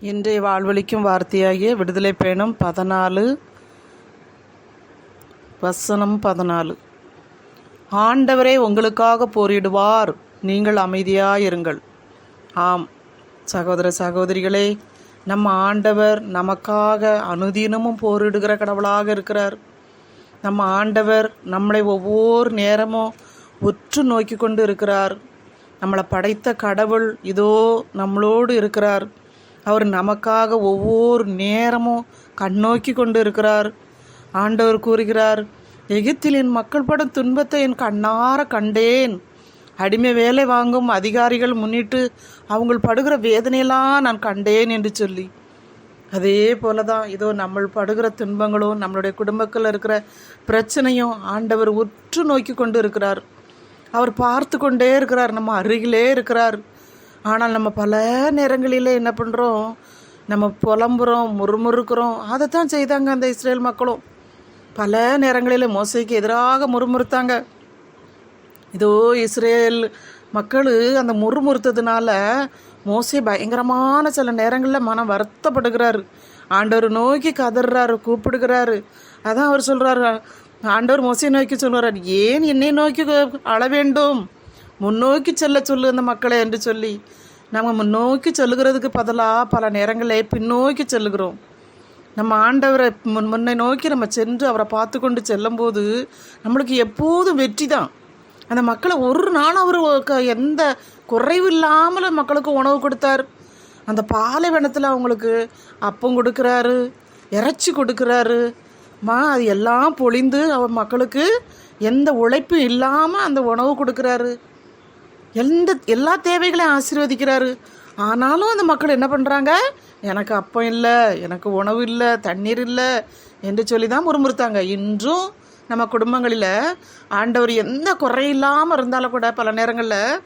இன்றைய வாழ்வழிக்கும் வார்த்தையாகிய விடுதலை பயணம் பதினாலு வசனம் பதினாலு. ஆண்டவரே உங்களுக்காக போரிடுவார். நீங்கள் அமைதியாயிருங்கள். ஆம் சகோதர சகோதரிகளே நம்ம ஆண்டவர் நமக்காக அனுதினமும் போரிடுகிற கடவுளாக இருக்கிறார். நம்ம ஆண்டவர் நம்மளை ஒவ்வொரு நேரமும் உற்று நோக்கி கொண்டு இருக்கிறார். நம்மளை படைத்த கடவுள் இதோ நம்மளோடு இருக்கிறார். அவர் நமக்காக ஒவ்வொரு நேரமும் கண்ணோக்கி கொண்டு இருக்கிறார் ஆண்டவர் கூறுகிறார் எகிப்தில் என் மக்கள் படும் துன்பத்தை என் கண்ணார கண்டேன். அடிமை வேலை வாங்கும் அதிகாரிகள் முன்னிட்டு அவங்கள் படுகிற வேதனையெல்லாம் நான் கண்டேன் என்று சொல்லி. அதே போல தான் இதோ நம்ம படுகிற துன்பங்களும் நம்மளுடைய குடும்பத்தில் இருக்கிற பிரச்சனையும் ஆண்டவர் உற்று நோக்கி கொண்டு இருக்கிறார். அவர் பார்த்து கொண்டே இருக்கிறார் நம்ம அருகிலே இருக்கிறார். ஆனால் நம்ம பல நேரங்களில் என்ன பண்ணுறோம் நம்ம புலம்புறோம் முறுமுறுக்கிறோம். அதை தான் செய்தாங்க அந்த இஸ்ரேல் மக்களும். பல நேரங்களில் மோசைக்கு எதிராக முறுமுறுத்தாங்க. இதோ இஸ்ரேல் மக்கள் அந்த முறுமுறுத்ததுனால மோசை பயங்கரமான சில நேரங்களில் மனம் வருத்தப்படுகிறாரு. ஆண்டவர் நோக்கி கதறாரு கூப்பிடுகிறாரு. அதான் அவர் சொல்கிறாரு ஆண்டவர் மோசையை நோக்கி சொல்கிறார் ஏன் என்னை நோக்கி அழ வேண்டும்? முன்னோக்கி செல்ல சொல்லு அந்த மக்களை என்று சொல்லி நம்ம முன்னோக்கி செல்லுகிறதுக்கு பதிலாக பல நேரங்களில் பின்னோக்கி செல்லுகிறோம். நம்ம ஆண்டவரை முன் முன்னை நோக்கி நம்ம சென்று அவரை பார்த்து கொண்டு செல்லும்போது நம்மளுக்கு எப்போதும் வெற்றி தான் அந்த மக்களை ஒரு நாள் அவர் க- எந்த குறைவு இல்லாமல் மக்களுக்கு உணவு கொடுத்தார். அந்த பாலைவனத்தில் அவங்களுக்கு அப்பம் கொடுக்குறாரு இறைச்சி கொடுக்குறாரு. மா அது எல்லாம் பொழிந்து அவர் மக்களுக்கு எந்த உழைப்பும் இல்லாமல் அந்த உணவு கொடுக்குறாரு. எந்த எல்லா தேவைகளையும் ஆசீர்வதிக்கிறாரு. ஆனாலும் அந்த மக்கள் என்ன பண்ணுறாங்க எனக்கு அப்பம் இல்லை எனக்கு உணவு இல்லை தண்ணீர் இல்லை என்று சொல்லி தான் முறுமுறுத்தாங்க. இன்றும் நம்ம குடும்பங்களில் ஆண்டவர் எந்த குறையில்லாமல் இருந்தாலும் கூட பல நேரங்களில்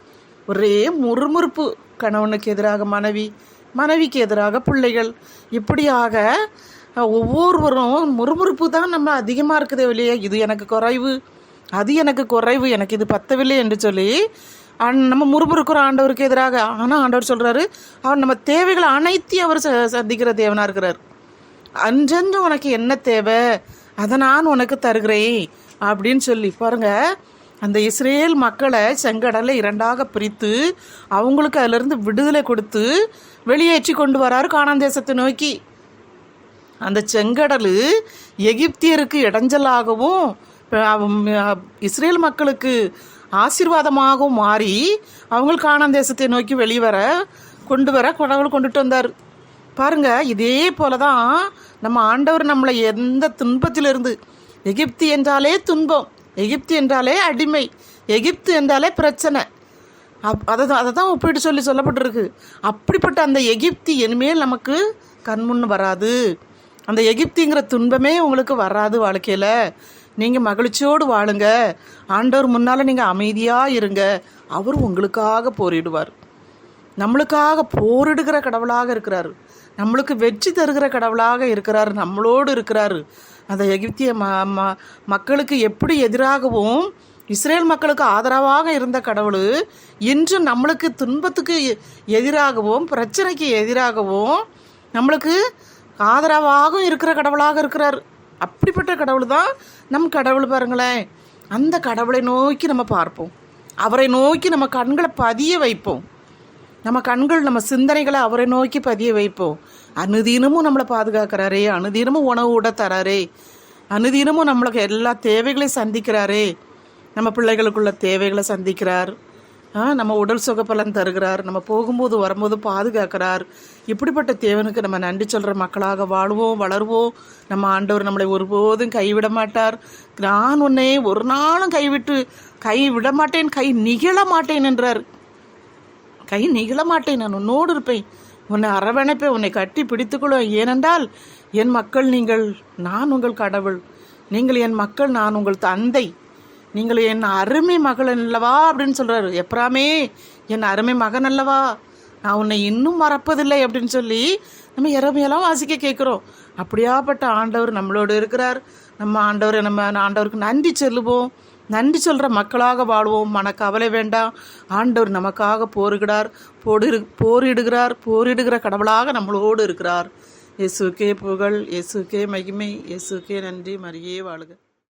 ஒரே முறுமுறுப்பு. கணவனுக்கு எதிராக மனைவி மனைவிக்கு எதிராக பிள்ளைகள். இப்படியாக ஒவ்வொருவரும் முறுமுறுப்பு தான் நம்ம அதிகமாக இருக்குதே இல்லையே இது எனக்கு குறைவு அது எனக்கு குறைவு எனக்கு இது பத்தவில்லை என்று சொல்லி நம்ம முறுமுறுக்கிறோம் ஆண்டவருக்கு எதிராக. ஆனால் ஆண்டவர் சொல்கிறாரு அவர் நம்ம தேவைகளை அனைத்தையும் அவர் ச- சந்திக்கிற தேவனாக இருக்கிறார். அன்றன்று உனக்கு என்ன தேவை? அதை நான் உனக்கு தருகிறேன் அப்படின்னு சொல்லி. பாருங்கள் அந்த இஸ்ரேல் மக்களை செங்கடலை இரண்டாக பிரித்து அவங்களுக்கு அதிலிருந்து விடுதலை கொடுத்து வெளியேற்றி கொண்டு வராரு காணாந்தேசத்தை நோக்கி. அந்த செங்கடல் எகிப்தியருக்கு இடைஞ்சலாகவும் இஸ்ரேல் மக்களுக்கு ஆசீர்வாதமாகவும் மாறி அவங்களுக்கு கானான் தேசத்தை நோக்கி வெளிவர கொண்டு வர கடவுள் கொண்டுட்டு வந்தார். பாருங்க இதே போல தான் நம்ம ஆண்டவர் நம்மளை எந்த துன்பத்திலிருந்து எகிப்து என்றாலே துன்பம் எகிப்து என்றாலே அடிமை எகிப்து என்றாலே பிரச்சனை. அப் அதை தான் அதை தான் ஒப்பிட்டு சொல்லி சொல்லப்பட்டிருக்கு. அப்படிப்பட்ட அந்த எகிப்தி இனிமேல் நமக்கு கண்முன்னு வராது. அந்த எகிப்திங்கிற துன்பமே உங்களுக்கு வராது வாழ்க்கையில். நீங்கள் மகிழ்ச்சியோடு வாழுங்க. ஆண்டவர் முன்னால் நீங்கள் அமைதியாக இருங்க. அவர் உங்களுக்காக போரிடுவார். நம்மளுக்காக போரிடுகிற கடவுளாக இருக்கிறார். நம்மளுக்கு வெற்றி தருகிற கடவுளாக இருக்கிறார். நம்மளோடு இருக்கிறார். அந்த எகிப்திய ம ம- மக்களுக்கு எப்படி எதிராகவும் இஸ்ரேல் மக்களுக்கு ஆதரவாக இருந்த கடவுள் இன்று நம்மளுக்கு துன்பத்துக்கு எதிராகவும் பிரச்சனைக்கு எதிராகவும் நம்மளுக்கு ஆதரவாகவும் இருக்கிற கடவுளாக இருக்கிறார். அப்படிப்பட்ட கடவுள் தான் நம் கடவுள் பாருங்களேன். அந்த கடவுளை நோக்கி நம்ம பார்ப்போம். அவரை நோக்கி நம்ம கண்களை பதிய வைப்போம். நம்ம கண்கள் நம்ம சிந்தனைகளை அவரை நோக்கி பதிய வைப்போம். அனுதினமும் நம்மளை பாதுகாக்கிறாரே அனுதினமும் உணவு கூட தராரே. அனுதினமும் நம்மளுக்கு எல்லா தேவைகளையும் சந்திக்கிறாரே. நம்ம பிள்ளைகளுக்குள்ள தேவைகளை சந்திக்கிறார். நம்ம உடல் சுகப்பலன் தருகிறார். நம்ம போகும்போது வரும்போது பாதுகாக்கிறார். இப்படிப்பட்ட தேவனுக்கு நம்ம நன்றி சொல்கிற மக்களாக வாழ்வோம் வளருவோம். நம்ம ஆண்டவர் நம்மளை ஒருபோதும் கைவிட மாட்டார். நான் உன்னை ஒரு நாளும் கைவிட்டு கை விட மாட்டேன் கை நிகழ மாட்டேன் என்றார். கை நிகழ மாட்டேன் நான் உன்னோடு இருப்பேன். உன்னை அரவணைப்பேன் உன்னை கட்டி பிடித்துக்கொள்வேன். ஏனென்றால் என் மக்கள் நீங்கள் நான் உங்கள் கடவுள். நீங்கள் என் மக்கள் நான் உங்கள் தந்தை. நீங்கள் என் அருமை மகள் அல்லவா அப்படின்னு சொல்கிறாரு எப்ராமே என் அருமை மகன் அல்லவா? நான் உன்னை இன்னும் மறப்பதில்லை அப்படின்னு சொல்லி நம்ம இறமையெல்லாம் வாசிக்க கேட்குறோம் அப்படியாப்பட்ட ஆண்டவர் நம்மளோடு இருக்கிறார். நம்ம ஆண்டவரை நம்ம ஆண்டவருக்கு நன்றி சொல்லுவோம். நன்றி சொல்கிற மக்களாக வாழ்வோம். மன கவலை வேண்டாம். ஆண்டவர் நமக்காக போருகிறார் போடு போரிடுகிறார். போரிடுகிற கடவுளாக நம்மளோடு இருக்கிறார். இயேசுக்கே புகழ் இயேசுக்கே மகிமை இயேசுக்கே நன்றி. மரியே வாழுக.